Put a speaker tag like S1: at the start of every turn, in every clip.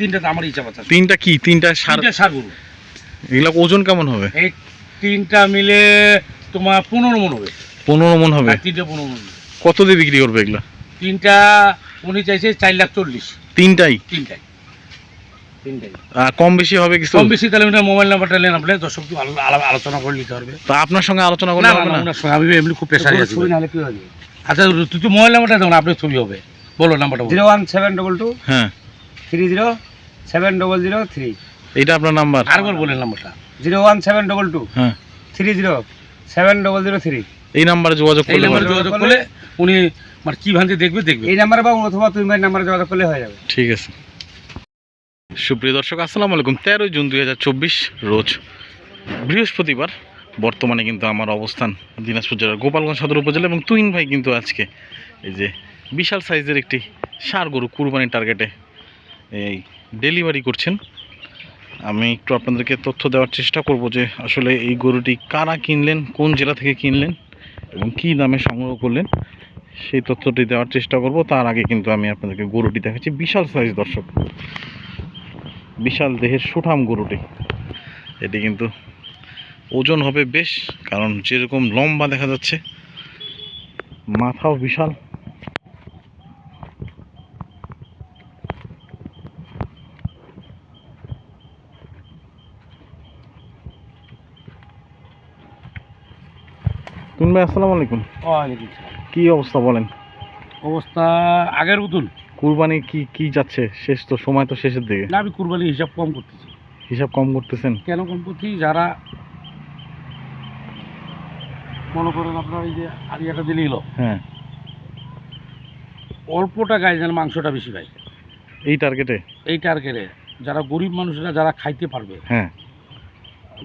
S1: তিনটাতে আমার আছে
S2: তিনটা কি? তিনটা সার
S1: তিনটা সার গরু।
S2: এগুলা ওজন কেমন হবে?
S1: এই তিনটা মিলে তোমার পনেরো মন হবে।
S2: পনেরো মন হবে?
S1: তিনটা পনেরো মন
S2: কত দিয়ে বিক্রি করবে এগুলা?
S1: তিনটা উনি চাইছে চার লাখ চল্লিশ।
S2: তিনটাই?
S1: তিনটাই। তিনটাই।
S2: কম বেশি হবে কিছু?
S1: কম বেশি তাহলে মোবাইল নাম্বারটা নেন আপনি দর্শক আলোচনা করে নিতে পারবে।
S2: তা আপনার সঙ্গে আলোচনা করলে হবে
S1: না, সঙ্গে আমি এমনি খুব প্রেশারে আছি।
S3: ছবি নাহলে কি হবে?
S1: আচ্ছা তুই তো মোবাইল নাম্বারটা না আপনার ছবি হবে। বলো নাম্বারটা
S3: zero one seven double two
S2: হ্যাঁ।
S3: Three zero seven double zero three
S2: এইটা আপনার নাম্বার।
S1: আরেকবার বলেন নাম্বারটা।
S3: Zero one seven double two
S2: হ্যাঁ।
S3: Three zero seven double zero three
S2: এই নাম্বারে যোগাযোগ
S1: এই
S2: করলে
S1: নাম্বারে যোগাযোগ করলে উনি মানে কি ভান্তি দেখবে দেখবে।
S3: এই নাম্বারে বা অথবা তুমি নাম্বারে যোগাযোগ করলে হয়ে যাবে।
S2: ঠিক আছে। সুপ্রিয় দর্শক আসসালামু আলাইকুম। তেরোই জুন দু হাজার চব্বিশ রোজ বৃহস্পতিবার। বর্তমানে কিন্তু আমার অবস্থান দিনাজপুর জেলার গোপালগঞ্জ সদর উপজেলা এবং তুইন ভাই কিন্তু আজকে এই যে বিশাল সাইজের একটি সার গরু কুরবানির টার্গেটে এই ডেলিভারি করছেন। আমি একটু আপনাদেরকে তথ্য দেওয়ার চেষ্টা করব যে আসলে এই গরুটি কারা কিনলেন, কোন জেলা থেকে কিনলেন এবং কী দামে সংগ্রহ করলেন, সেই তথ্যটি দেওয়ার চেষ্টা করব। তার আগে কিন্তু আমি আপনাদেরকে গরুটি দেখাচ্ছি। বিশাল সাইজ দর্শক। বিশাল দেহের সুঠাম গরুটি। এটি কিন্তু ওজন হবে বেশ, কারণ যেরকম লম্বা দেখা যাচ্ছে, মাথাও বিশাল। ভাই আসসালামু আলাইকুম।
S1: ওয়ালাইকুম আসসালাম।
S2: কি অবস্থা বলেন?
S1: অবস্থা আগের মতন।
S2: কুরবানি কি কি যাচ্ছে? শেষ তো সময় তো শেষের দিকে।
S1: না আমি কুরবানি হিসাব কম করতেছি।
S2: হিসাব কম করতেছেন?
S1: কেন কম করছি? যারা মনে করেন আপনার এই যে আরিয়াটা দিলে
S2: হ্যাঁ।
S1: অল্প টাকায় যেন মাংসটা বেশি পায়।
S2: এই টার্গেটে
S1: এই টার্গেটে যারা গরিব মানুষরা যারা খাইতে পারবে
S2: হ্যাঁ।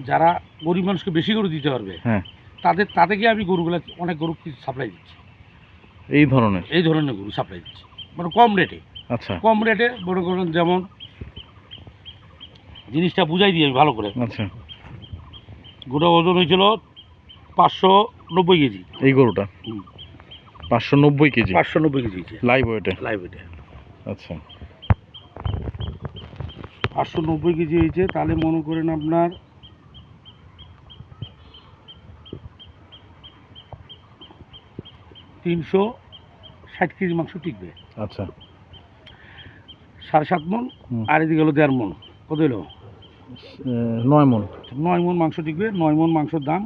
S1: যারা গরিব মানুষকে বেশি করে দিতে পারবে
S2: হ্যাঁ।
S1: তাদের তাদেরকে আমি গরুগুলো অনেক গরু সাপ্লাই দিচ্ছি।
S2: এই ধরনের?
S1: এই ধরনের গরু সাপ্লাই দিচ্ছি। মানে কম রেটে
S2: আচ্ছা।
S1: কম রেটে মনে করেন যেমন জিনিসটা বুঝাই দিয়ে আমি ভালো করে।
S2: আচ্ছা।
S1: গোটা ওজন হয়েছিল পাঁচশো নব্বই কেজি।
S2: এই গরুটা? পাঁচশো নব্বই কেজি?
S1: পাঁচশো নব্বই কেজি
S2: লাইভ ওয়েটে
S1: লাইভ ওয়েটে
S2: আচ্ছা।
S1: পাঁচশো নব্বই কেজি হয়েছে তাহলে মনে করেন আপনার তিনশো ষাট কেজি মাংস টিকবে।
S2: আচ্ছা।
S1: সাড়ে সাত মন আর এদিকে হলো দেড় মন কত হলো
S2: নয় মন
S1: নয় মন মাংস টিকবে নয় মন মাংসর দাম।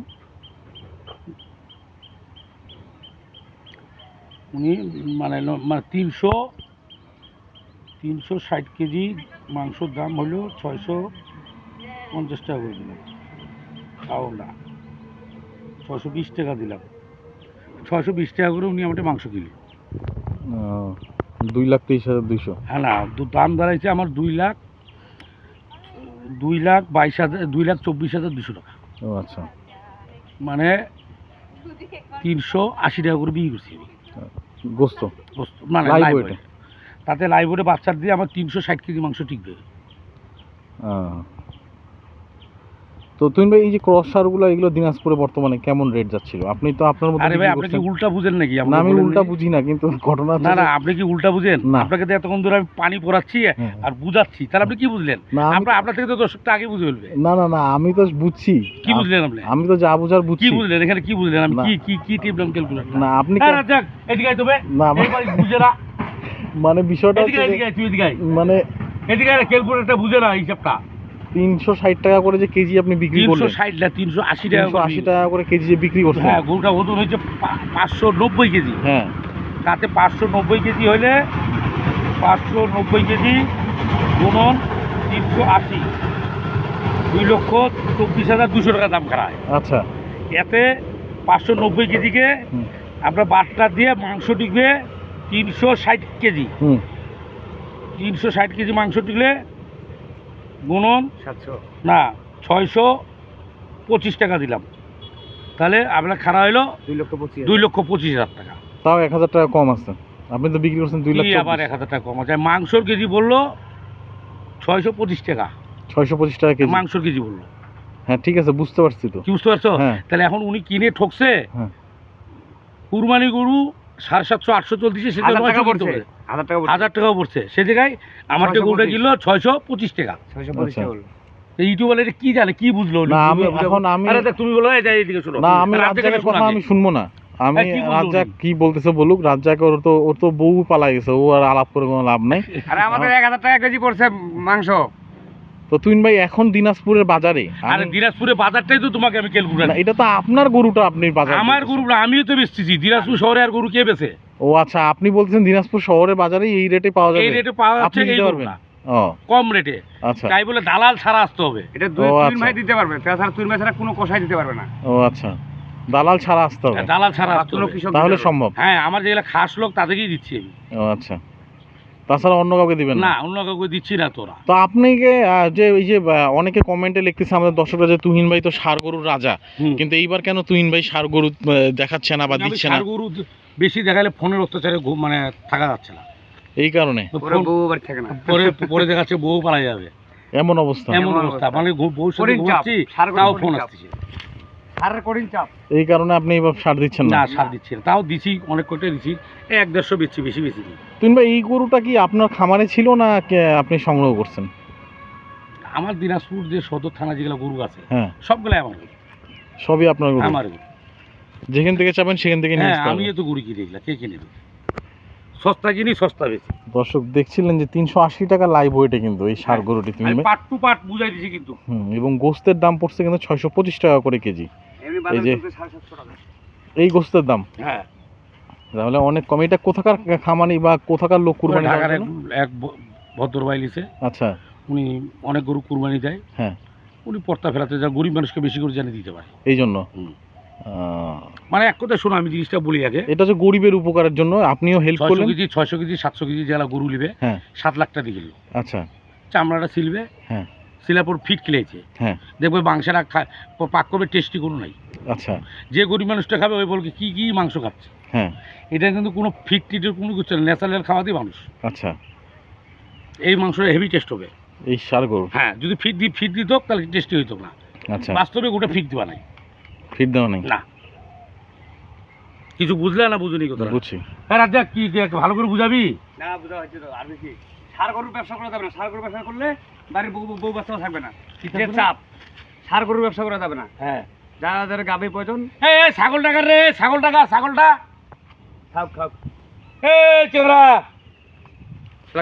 S1: উনি মানে মানে তিনশো তিনশো ষাট কেজি মাংসর দাম হলো ছয়শো পঞ্চাশ টাকা করে দিলাম। তাও না। ছয়শো বিশ টাকা দিলাম। ছয়শো বিশ টাকা করে উনি আমাকে মাংস কিলো
S2: দুই লাখ তেইশ হাজার দুইশো?
S1: হ্যাঁ না দু- দাম দাঁড়াইছে আমার দুই লাখ দুই লাখ বাইশ হাজার দুই লাখ চব্বিশ হাজার দুশো টাকা।
S2: ও আচ্ছা।
S1: মানে তিনশো আশি টাকা করে বিক্রি করছি আমি।
S2: গোস্ত?
S1: বস্তু- মানে
S2: এ?
S1: তাতে লাইভ ওয়েটে বাচ্চার দিয়ে আমার তিনশো ষাট কেজি মাংস টিকবে।
S2: তো তুমি ভাই এই যে ক্রস সারগুলো এগুলো দিনাজপুরে বর্তমানে কেমন রেট যাচ্ছিল? আপনি তো আপনার মধ্যে
S1: আরে ভাই আপনি কি উল্টা বুঝেন নাকি?
S2: না আমি উল্টা বুঝি না কিন্তু ঘটনা
S1: না না আপনি কি উল্টা বুঝেন? আপনাকে তো এতক্ষণ ধরে আমি পানি পড়াচ্ছি
S2: হ্যাঁ।
S1: আর বুঝাচ্ছি। তাহলে আপনি কি বুঝলেন?
S2: না আমি-
S1: আপনার থেকে তো দর্শকটা আগে বুঝে ফেলবে।
S2: না না না আমি তো বুঝছি।
S1: কি বুঝলেন আপনি?
S2: আমি তো যা বুঝার বুঝছি।
S1: কি বুঝলেন? এখানে কি বুঝলেন? আমি। কি কি কি টিপলাম ক্যালকুলেটর
S2: না আপনি
S1: হ্যাঁ যাক এদিকে আয় তবে।
S2: না আমার-
S1: এইবার বুঝে না
S2: মানে বিষয়টা
S1: এদিকে এদিকে তুই এদিকে।
S2: মানে
S1: এদিকে ক্যালকুলেটরটা বুঝে না হিসাবটা।
S2: তিনশো ষাট টাকা করে যে কেজি আপনি বিক্রি
S1: তিনশো
S2: করলেন
S1: ষাট না তিনশো আশি টাকা করে
S2: আশি টাকা করে কেজি যে বিক্রি করছেন।
S1: হ্যাঁ গরুটা ওজন হয়েছে পাঁচশো নব্বই কেজি।
S2: হ্যাঁ।
S1: তাতে পাঁচশো নব্বই কেজি হলে পাঁচশো নব্বই কেজি গুণন তিনশো আশি। দুই লক্ষ চব্বিশ হাজার দুশো টাকা দাম খারায়।
S2: আচ্ছা।
S1: এতে পাঁচশো নব্বই কেজিকে। আপনার বাটটা দিয়ে মাংস টিকবে তিনশো ষাট কেজি। তিনশো ষাট কেজি মাংস টিকলে গুণন
S3: সাতশো।
S1: না ছয়শো পঁচিশ টাকা দিলাম। তাহলে আপনার খারাপ হলো
S3: দুই লক্ষ পঁচিশ
S1: দুই লক্ষ পঁচিশ হাজার টাকা।
S2: তাও এক হাজার টাকা কম আছে। আপনি তো বিক্রি করছেন দুই লাখ
S1: আবার এক হাজার টাকা কম আছে। মাংসর কেজি বলল ছয়শো পঁচিশ টাকা।
S2: ছয়শো পঁচিশ টাকা কেজি।
S1: মাংসর কেজি বলল।
S2: হ্যাঁ ঠিক আছে বুঝতে পারছি তো।
S1: কি বুঝতে পারছ?
S2: হ্যাঁ।
S1: তাহলে এখন উনি কিনে ঠকছে
S2: হ্যাঁ।
S1: কুরবানি গরু সাড়ে সাতশো আটশো চলতেছে সেটা
S3: হাজার টাকা
S1: নয়শো
S3: পড়ছে। হাজার টাকা
S1: সে জায়গায় আমার গরুটা
S3: পঁচিশ।
S1: কিলো ছয়শো পঁচিশ টাকা।
S3: ছয়শো পঁচিশ
S2: আচ্ছা।
S3: টাকা
S1: কি জানে কি বুঝলো
S2: না আমি এখন আমি
S1: তুমি বলো এই যে শোনো।
S2: না আমি
S1: রাজ্জাকের
S2: রাজ্জাকের কথা আমি শুনব না। আমি
S1: হ্যাঁ, কি
S2: রাজ্জাক কি বলতেছে বলুক রাজ্জাক ওর তো ওর তো বউ পালাই গেছে ও আর আলাপ করে কোনো লাভ নাই।
S3: আরে আমাদের এক হাজার টাকা কেজি পড়ছে মাংস।
S2: তো তুইন ভাই এখন দিনাজপুরের বাজারে?
S1: আরে দিনাজপুরে বাজারটাই তো তোমাকে আমি ক্যালকুলেট
S2: না, এটা তো আপনার গরুটা আপনি বাজার
S1: আমার গরু না আমিও তো বেচতেছি। দিনাজপুর শহরে আর গরু কে বেচে?
S2: ও আচ্ছা আপনি বলছেন দিনাজপুর শহরের বাজারে এই রেটে পাওয়া যাবে।
S1: এই রেটে পাওয়া যাচ্ছে
S2: দিতে
S1: এই
S2: পারবেন?
S1: গরুটা।
S2: ও।
S1: কম রেটে।
S2: আচ্ছা।
S1: তাই বলে দালাল ছাড়া আসতে হবে।
S3: এটা দুই তিন
S2: আচ্ছা।
S3: ভাই দিতে পারবে। তাছাড়া তুই ভাই ছাড়া কোনো কষাই দিতে পারবে না।
S2: ও আচ্ছা। দালাল ছাড়া আসতে হবে।
S1: দালাল ছাড়া আসতে হবে।
S3: কৃষক
S2: তাহলে সম্ভব।
S1: হ্যাঁ আমার যেগুলো খাস লোক তাদেরকেই দিচ্ছি আমি।
S2: ও আচ্ছা। তাছাড়া অন্য কাউকে দিবেন
S1: না?
S2: না
S1: অন্য কাউকে দিচ্ছি না তোরা।
S2: তো আপনি যে যে এই যে অনেকে কমেন্টে লিখতেছে আমাদের দর্শকরা যে তুহিন ভাই তো সার গরুর রাজা। কিন্তু এইবার কেন তুহিন ভাই সার গরু দেখাচ্ছে না বা দিচ্ছে না?
S1: গরু বেশি দেখালে ফোনের অত্যাচারে মানে থাকা যাচ্ছে না।
S2: এই কারণে?
S1: তো
S3: বউ বাড়ি থাকে না।
S1: পরে পরে দেখাচ্ছে বউ পালা যাবে।
S2: এমন অবস্থা।
S1: এমন অবস্থা। মানে বউর সাথে ঘুমাচ্ছি
S3: গরু
S1: তাও ফোন
S3: চাপ।
S1: আসতেছে।
S3: সারের কঠিন চাপ
S2: এই কারণে আপনি এবার সার দিচ্ছেন
S1: না? সার দিচ্ছি না। তাও দিছি অনেক কটে দিছি। এক দেড়শো বেশি বেশি দিই।
S2: তুহিন ভাই এই গরুটা কি আপনার খামারে ছিল না আপনি সংগ্রহ করছেন?
S1: আমার দিনাজপুর যে সদর থানা যেগুলো গরু আছে
S2: হ্যাঁ।
S1: সবগুলো আমার
S2: সবই আপনার গরু?
S1: আমার
S2: যেখান থেকে চাবেন সেখান থেকে নিয়ে
S1: হ্যাঁ আমি তো গরু কিনে এগুলা কে কিনে সস্তা সস্তা বেশি
S2: দর্শক দেখছিলেন যে তিনশো আশি টাকা লাইভ ওয়েটে কিন্তু এই সার গরুটি তুহিন
S1: আমি
S2: ভাই।
S1: পাট টু পাট বুঝাই দিছি কিন্তু।
S2: এবং গোস্তের দাম পড়ছে কিন্তু ছয়শো পঁচিশ টাকা করে কেজি। এই যে- এই গোস্তের দাম?
S1: হ্যাঁ।
S2: তাহলে অনেক কম। এটা কোথাকার খামানি বা কোথাকার লোক কুরবানি
S1: ঢাকার এক
S2: জন্য?
S1: এক ভ- ভদ্রভাই লিছে।
S2: আচ্ছা।
S1: উনি অনেক গরু কুরবানি দেয়।
S2: হ্যাঁ।
S1: উনি পর্তা ফেরাতে যা গরিব মানুষকে বেশি করে জানিয়ে দিতে পারে।
S2: এই জন্য?
S1: মানে এক কথা শোনো আমি জিনিসটা বলি আগে।
S2: এটা হচ্ছে গরিবের উপকারের জন্য। আপনিও হেল্প করলেন।
S1: কেজি ছয়শো কেজি সাতশো কেজি যারা গরু নিবে
S2: হ্যাঁ।
S1: সাত লাখ টাকা দিয়ে
S2: আচ্ছা।
S1: চামড়াটা সিলবে
S2: হ্যাঁ।
S1: সিলাপুর ফিট খেলেছে
S2: হ্যাঁ।
S1: দেখবে মাংসটা পাক করবে টেস্টি কোনো নাই।
S2: আচ্ছা।
S1: যে গরিব মানুষটা খাবে ওই বলবে কি কি মাংস খাচ্ছে?
S2: হ্যাঁ।
S1: এটা কিন্তু কোনো ফিট টিটের কোনো কিছু না ন্যাচারাল খাওয়া দিয়ে মানুষ।
S2: আচ্ছা।
S1: এই মাংসটা হেভি টেস্ট হবে।
S2: এই সার গরু?
S1: হ্যাঁ যদি ফিট দি ফিট দিত তাহলে টেস্টি হইতো না।
S2: আচ্ছা।
S1: বাস্তবে ওটা ফিট দেওয়া নাই।
S2: ফিট দেওয়া নাই?
S1: না। কিছু বুঝলে না বুঝুনি কথা
S2: বুঝছি।
S1: হ্যাঁ রাজা কি কি ভালো করে বুঝাবি?
S3: না বুঝা হচ্ছে তো আর বেশি। সার গরুর ব্যবসা করা যাবে না। সার গরুর ব্যবসা করলে বাড়ির বউ বউ বাচ্চাও থাকবে না। যে চাপ সার গরুর ব্যবসা করা যাবে না।
S1: হ্যাঁ।
S3: যারা যাদের গাবে প্রয়োজন
S1: এই এই, ছাগল টাকা রে ছাগল টাকা ছাগলটা
S3: খাও খাও।
S1: এই চেংরা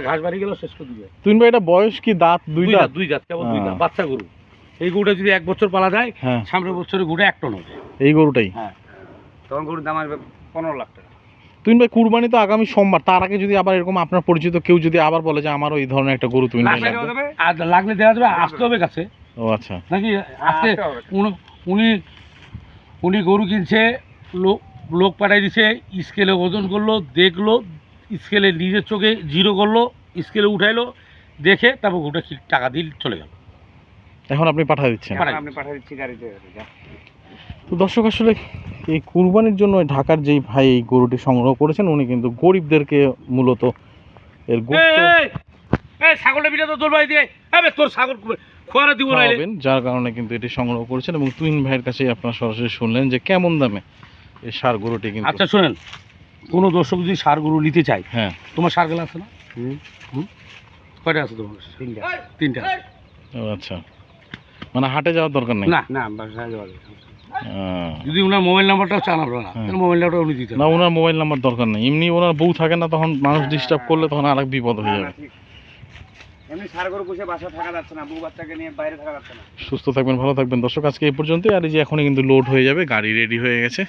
S1: ঘাস বাড়ি গেল শেষ করে দিবে।
S2: ভাই এটা বয়স কি দাঁত? দুই দাঁত
S1: দুই দাঁত কেবল দুই দাঁত
S2: হ্যাঁ।
S1: বাচ্চা গরু। এই গরুটা যদি এক বছর পালা যায়
S2: হ্যাঁ।
S1: সামনের বছরে গরুটা এক টন হবে।
S2: এই গরুটাই?
S1: হ্যাঁ।
S3: তখন গরুর দাম আসবে পনেরো লাখ টাকা।
S2: তুহিন ভাই কুরবানি তো আগামী সোমবার। তার আগে যদি আবার এরকম আপনার পরিচিত কেউ যদি আবার বলে যে আমারও এই ধরনের একটা গরু
S3: দেবে
S1: আর লাগলে দেওয়া যাবে আসতে হবে কাছে।
S2: ও আচ্ছা।
S1: নাকি? আজকে
S3: আসতে
S1: উনি- উনি উনি গরু কিনছে লোক লোক পাঠাই দিছে স্কেলে ওজন করল দেখল স্কেলে নিজের চোখে জিরো করল স্কেলে উঠাইলো দেখে তারপর গরুটা কি- টাকা দিয়ে চলে গেল।
S2: এখন আপনি পাঠিয়ে দিচ্ছেন।
S3: আপনি পাঠিয়ে দিচ্ছি গাড়িতে।
S2: তো দর্শক আসলে এই কুরবানির জন্য ওই ঢাকার যেই ভাই এই গরুটি সংগ্রহ করেছেন উনি কিন্তু গরিবদেরকে মূলত এর
S1: বিটা তো তোর ভাই দিয়ে আবে তোর ছাগল খোয়ারা দিব না
S2: যার কারণে কিন্তু এটি সংগ্রহ করেছেন এবং তুহিন ভাইয়ের কাছেই আপনারা সরাসরি শুনলেন যে কেমন দামে এই সার গরুটি কিন্তু।
S1: আচ্ছা শোনেন কোনো দর্শক যদি সার গরু নিতে চায়
S2: হ্যাঁ।
S1: তোমার সার গেলা আছে না? হুম। কয়টা আছে তোমার? কাছে?
S3: তিনটা।
S1: তিনটা
S2: ও আচ্ছা। মানে হাটে যাওয়ার দরকার নেই?
S1: না
S3: না বাসায় যাওয়া
S1: যদি ওনার মোবাইল নাম্বারটাও চান আপনারা
S2: হ্যাঁ।
S1: তাহলে মোবাইল নাম্বারটা উনি দিতে
S2: না ওনার মোবাইল নাম্বার দরকার নেই। এমনি ওনার বউ থাকে না তখন মানুষ ডিস্টার্ব করলে তখন আর এক বিপদ হয়ে যাবে।
S3: এমনি সার গরু বাসা থাকা যাচ্ছে না বউ বাচ্চাকে নিয়ে বাইরে থাকা যাচ্ছে না।
S2: সুস্থ থাকবেন ভালো থাকবেন। দর্শক আজকে এই পর্যন্তই। আর এই যে এখনই কিন্তু লোড হয়ে যাবে গাড়ি রেডি হয়ে গেছে।